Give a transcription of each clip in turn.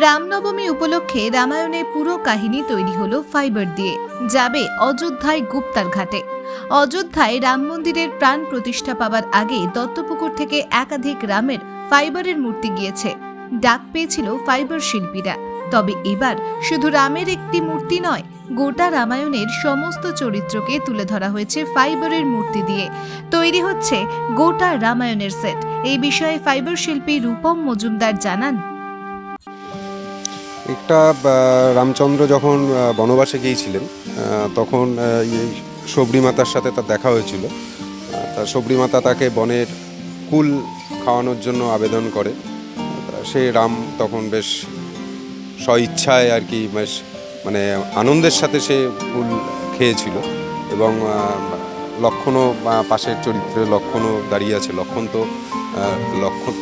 রামনবমী উপলক্ষে রামায়ণের পুরো কাহিনী তৈরি হলো ফাইবার দিয়ে। যাবে অযোধ্যায় গুপ্তার ঘাটে। অযোধ্যায় রাম মন্দিরের প্রাণ প্রতিষ্ঠা পাবার আগে দত্তপুকুর থেকে একাধিক রামের ফাইবারের মূর্তি গিয়েছে। ডাক পেয়েছিল ফাইবার শিল্পীরা। তবে এবার শুধু রামের একটি মূর্তি নয়, গোটা রামায়ণের সমস্ত চরিত্রকে তুলে ধরা হয়েছে ফাইবারের মূর্তি দিয়ে। তৈরি হচ্ছে গোটা রামায়ণের সেট। এই বিষয়ে ফাইবার শিল্পী রূপম মজুমদার জানান একটা রামচন্দ্র যখন বনবাসে গিয়েছিলেন তখন সবরী মাতার সাথে তার দেখা হয়েছিল। তা সবরী মাতা তাকে বনের কুল খাওয়ানোর জন্য আবেদন করে। সে রাম তখন বেশ স্বইচ্ছায় আর কি, বেশ মানে আনন্দের সাথে সে কুল খেয়েছিল এবং লক্ষণও পাশের চরিত্রে লক্ষণও দাঁড়িয়ে আছে। লক্ষণ তো লক্ষণ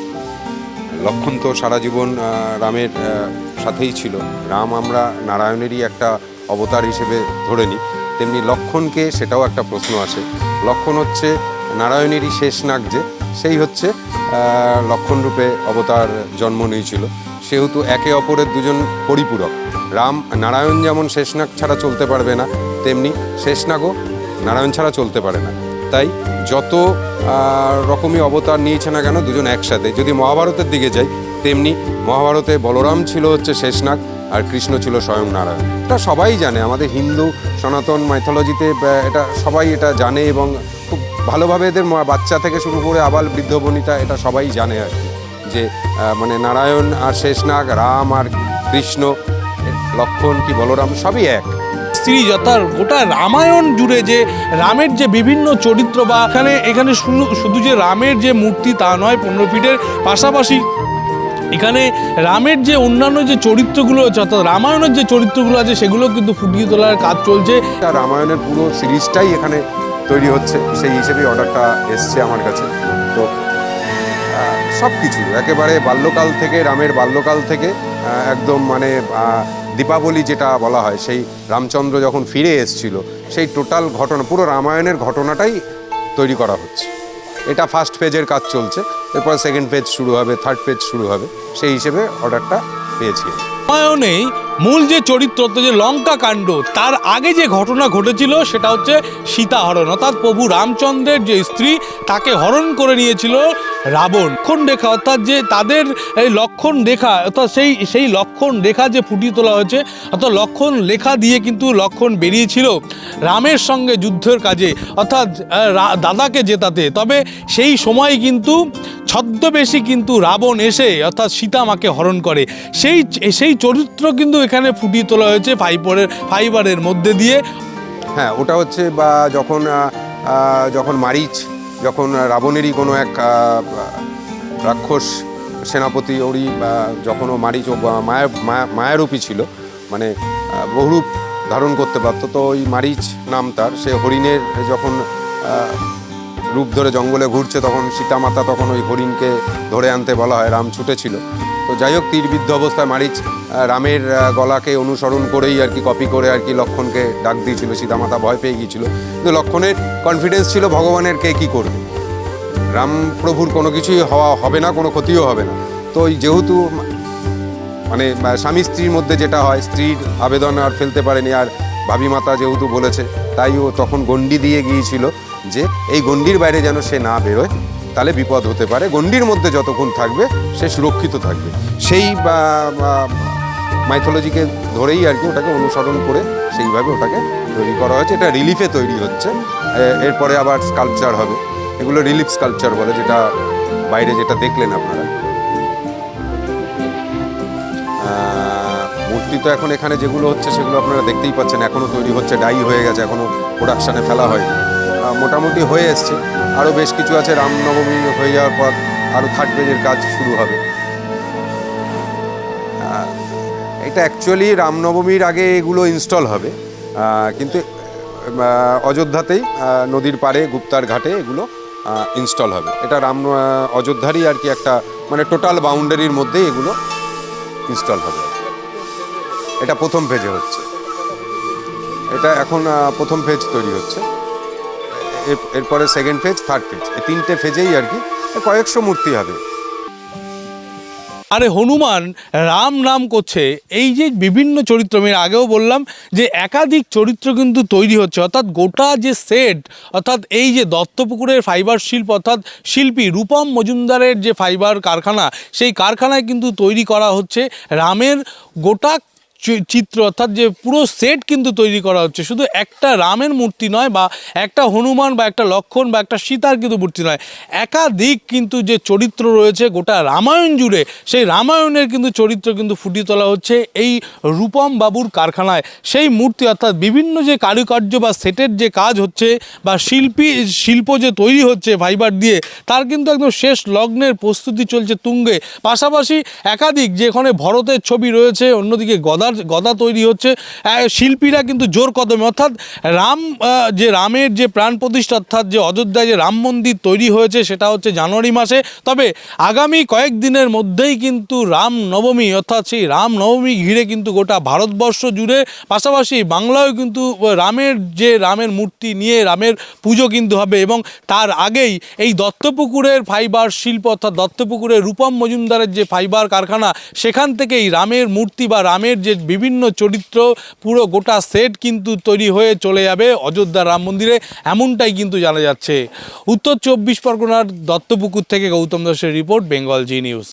লক্ষণ তো সারা জীবন রামের সাথেই ছিল। রাম আমরা নারায়ণেরই একটা অবতার হিসেবে ধরে নিই। তেমনি লক্ষণকে সেটাও একটা প্রশ্ন আসে। লক্ষণ হচ্ছে নারায়ণেরই শেষ নাগ যে সেই হচ্ছে আহ, লক্ষণ রূপে অবতার জন্ম নিয়েছিল। সেহেতু একে অপরের দুজন পরিপূরক। রাম নারায়ণ যেমন শেষনাগ ছাড়া চলতে পারবে না তেমনি শেষনাগও নারায়ণ ছাড়া চলতে পারে না। তাই যত রকমই অবতার নিয়েছে না কেন দুজন একসাথে। যদি মহাভারতের দিকে যাই তেমনি মহাভারতে বলরাম ছিল হচ্ছে শেষনাগ আর কৃষ্ণ ছিল স্বয়ং নারায়ণ। এটা সবাই জানে, আমাদের হিন্দু, সনাতন মাইথোলজিতে এটা সবাই এটা জানে এবং খুব ভালোভাবে এদের বাচ্চা থেকে শুরু করে আবাল বৃদ্ধ বনিতা এটা সবাই জানে আর কি। যে মানে নারায়ণ আর শেষনাগ, রাম আর কৃষ্ণ, লক্ষণ কি বলরাম, সবই এক। স্ত্রী যথা গোটা রামায়ণ জুড়ে যে রামের যে বিভিন্ন চরিত্র বা এখানে এখানে শুধু শুধু যে রামের যে মূর্তি তা নয়, পনেরো ফিটের পাশাপাশি এখানে রামের যে অন্যান্য যে চরিত্রগুলো আছে, অর্থাৎ রামায়ণের যে চরিত্রগুলো আছে, সেগুলো কিন্তু ফুটিয়ে তোলার কাজ চলছে। রামায়ণের পুরো সিরিজটাই এখানে তৈরি হচ্ছে, সেই হিসেবেই অর্ডারটা এসছে আমার কাছে। তো সব কিছু একেবারে বাল্যকাল থেকে, রামের বাল্যকাল থেকে একদম মানে দীপাবলি যেটা বলা হয়, সেই রামচন্দ্র যখন ফিরে এসছিল, সেই টোটাল ঘটনা, পুরো রামায়ণের ঘটনাটাই তৈরি করা হচ্ছে। এটা ফার্স্ট পেজের কাজ চলছে, এরপর সেকেন্ড পেজ শুরু হবে থার্ড পেজ শুরু হবে, সেই হিসেবে অর্ডারটা পেয়েছি। রামায়ণে মূল যে চরিত্র যে লঙ্কা কাণ্ড, তার আগে যে ঘটনা ঘটেছিল সেটা হচ্ছে সীতা হরণ অর্থাৎ প্রভু রামচন্দ্রের যে স্ত্রী, তাকে হরণ করে নিয়েছিল রাবণ। লক্ষণ রেখা, অর্থাৎ যে তাদের এই লক্ষণ রেখা, অর্থাৎ সেই সেই লক্ষণ রেখা যে ফুটিয়ে তোলা হয়েছে, অর্থাৎ লক্ষণ লেখা দিয়ে কিন্তু লক্ষণ বেরিয়েছিল রামের সঙ্গে যুদ্ধের কাজে। অর্থাৎ দাদাকে জেতাতে। তবে সেই সময় কিন্তু ছদ্মবেশী কিন্তু রাবণ এসে অর্থাৎ সীতামাকে হরণ করে। সেই সেই চরিত্র কিন্তু এখানে ফুটিয়ে তোলা হয়েছে ফাইবারের ফাইবারের মধ্যে দিয়ে। হ্যাঁ ওটা হচ্ছে বা যখন যখন মারিচ, যখন রাবণেরই কোনো এক রাক্ষস সেনাপতি ওরই যখন ও মারিচ ও মায়া মায়া- মায়ারূপী ছিল মানে বহুরূপ ধারণ করতে পারতো, তো ওই মারিচ নাম তার, সে হরিণের যখন রূপ ধরে জঙ্গলে ঘুরছে, তখন সীতামাতা তখন ওই হরিণকে ধরে আনতে বলা হয়, রাম ছুটেছিল। তো যাই হোক, তীরবিদ্ধ অবস্থায় মারিচ রামের গলাকে অনুসরণ করেই আর কি কপি করে আর কি লক্ষণকে ডাক দিয়েছিল, সীতামাতা ভয় পেয়ে গিয়েছিল। কিন্তু লক্ষণের কনফিডেন্স ছিল, ভগবানের কে কী করবে? রাম প্রভুর কোনো কিছুই হওয়া হবে না, কোনো ক্ষতিও হবে না। তো ওই যেহেতু মানে স্বামী স্ত্রীর মধ্যে যেটা হয়, স্ত্রীর আবেদন আর ফেলতে পারেনি, আর ভাবি মাতা যেহেতু বলেছে, তাই ও তখন গণ্ডি দিয়ে গিয়েছিল যে এই গণ্ডির বাইরে যেন সে না বেরোয়, তাহলে বিপদ হতে পারে। গণ্ডির মধ্যে যতক্ষণ থাকবে, সে সুরক্ষিত থাকবে। সেই মাইথোলজিকে ধরেই আর কি ওটাকে অনুসরণ করে সেইভাবে ওটাকে তৈরি করা হয়েছে। এটা রিলিফে তৈরি হচ্ছে। এরপরে আবার স্কাল্পচার হবে। এগুলো রিলিফ স্কাল্পচার বলে, যেটা বাইরে যেটা দেখলেন আপনারা। তো এখন এখানে যেগুলো হচ্ছে সেগুলো আপনারা দেখতেই পাচ্ছেন। এখনও তৈরি হচ্ছে, ডাই হয়ে গেছে এখনও প্রোডাকশানে ফেলা হয়নি। মোটামুটি হয়ে এসছে। আরও বেশ কিছু আছে, রামনবমী হয়ে যাওয়ার পর আরও থার্ড পেজের কাজ শুরু হবে। এটা অ্যাকচুয়ালি রামনবমীর আগে এগুলো ইনস্টল হবে। কিন্তু অযোধ্যাতেই নদীর পাড়ে, গুপ্তার ঘাটে এগুলো ইনস্টল হবে। এটা রাম অযোধ্যারই আর কি একটা মানে টোটাল বাউন্ডারির মধ্যেই এগুলো ইনস্টল হবে। এটা প্রথম ফেজে হচ্ছে। এটা এখন প্রথম ফেজ তৈরি হচ্ছে। এর- এরপরে সেকেন্ড ফেজ থার্ড ফেজ এই তিনটে ফেজেই আর কি, কয়েকশো মূর্তি হবে। আরে হনুমান, রাম নাম করছে। এই যে বিভিন্ন চরিত্র, আমি আগেও বললাম যে একাধিক চরিত্র কিন্তু তৈরি হচ্ছে। অর্থাৎ গোটা যে সেট অর্থাৎ এই যে দত্তপুকুরের ফাইবার শিল্প, অর্থাৎ শিল্পী রূপম মজুমদারের যে ফাইবার কারখানা, সেই কারখানায় কিন্তু তৈরি করা হচ্ছে রামের গোটা চিত্র, অর্থাৎ যে পুরো সেট কিন্তু তৈরি করা হচ্ছে। শুধু একটা রামের মূর্তি নয় বা একটা হনুমান বা একটা লক্ষণ বা একটা সীতার কিন্তু মূর্তি নয়। একাধিক কিন্তু যে চরিত্র রয়েছে গোটা রামায়ণ জুড়ে, সেই রামায়ণের কিন্তু চরিত্র কিন্তু ফুটিয়ে তোলা হচ্ছে এই রূপম বাবুর কারখানায়। সেই মূর্তি, অর্থাৎ বিভিন্ন যে কারুকার্য বা সেটের যে কাজ হচ্ছে বা শিল্পী, শিল্প যে তৈরি হচ্ছে ফাইবার দিয়ে, তার কিন্তু একদম শেষ লগ্নের প্রস্তুতি চলছে তুঙ্গে। পাশাপাশি একাধিক যেখানে ভরতের ছবি রয়েছে, অন্যদিকে গদার গদা তৈরি হচ্ছে শিল্পীরা কিন্তু জোর কদমে। অর্থাৎ রাম যে রামের যে প্রাণ প্রতিষ্ঠা, অর্থাৎ যে অযোধ্যায় যে রাম মন্দির তৈরি হয়েছে, সেটা হচ্ছে জানুয়ারি মাসে। তবে আগামী কয়েকদিনের মধ্যেই কিন্তু রাম নবমী অর্থাৎ সেই রাম নবমী ঘিরে কিন্তু গোটা ভারতবর্ষ জুড়ে, পাশাপাশি বাংলায়ও কিন্তু রামের যে রামের মূর্তি নিয়ে রামের পুজো কিন্তু হবে এবং তার আগেই এই দত্তপুকুরের ফাইবার শিল্প, অর্থাৎ দত্তপুকুরের রূপম মজুমদারের যে ফাইবার কারখানা, সেখান থেকেই রামের মূর্তি বা রামের যে বিভিন্ন চরিত্র, পুরো গোটা সেট কিন্তু তৈরি হয়ে চলে যাবে অযোধ্যা রাম মন্দিরে, এমনটাই কিন্তু জানা যাচ্ছে। উত্তর চব্বিশ পরগনার দত্তপুকুর থেকে গৌতম দাসের রিপোর্ট বেঙ্গল জি নিউজ